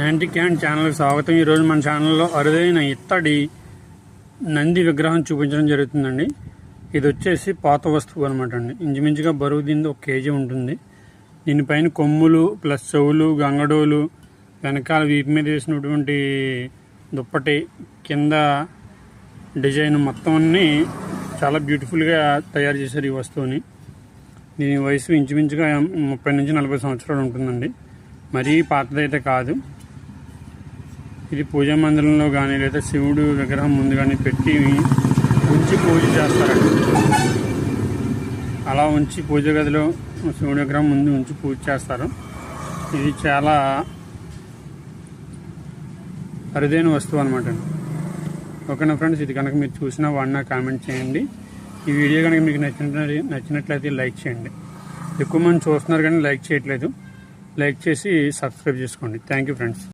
Anti can ఛానల్కి స్వాగతం. ఈరోజు మన ఛానల్లో అరుదైన ఇత్తడి నంది విగ్రహం చూపించడం జరుగుతుందండి. ఇది వచ్చేసి పాత వస్తువు అనమాట అండి. ఇంచుమించుగా బరువు దీనిది ఒక కేజీ ఉంటుంది. దీనిపైన కొమ్ములు ప్లస్ చెవులు గంగడోలు వెనకాల వీపు మీద వేసినటువంటి దుప్పటి కింద డిజైన్ మొత్తం అన్నీ చాలా బ్యూటిఫుల్గా తయారు చేశారు ఈ వస్తువుని. దీని వయసు ఇంచుమించుగా ముప్పై నుంచి నలభై సంవత్సరాలు ఉంటుందండి. మరీ పాతదైతే కాదు. ఇది పూజా మందిరంలో కానీ లేదా శివుడు విగ్రహం ముందు కానీ పెట్టి ఉంచి పూజ చేస్తారండి. అలా ఉంచి పూజ గదిలో శివుడి విగ్రహం ముందు ఉంచి పూజ చేస్తారు. ఇది చాలా అరుదైన వస్తువు అనమాట ఓకేనా ఫ్రెండ్స్ ఇది కనుక మీరు చూసినా వాడినా కామెంట్ చేయండి. ఈ వీడియో కనుక మీకు నచ్చిన నచ్చినట్లయితే లైక్ చేయండి. ఎక్కువ మంది చూస్తున్నారు కానీ లైక్ చేయట్లేదు. లైక్ చేసి సబ్స్క్రైబ్ చేసుకోండి. Thank you friends.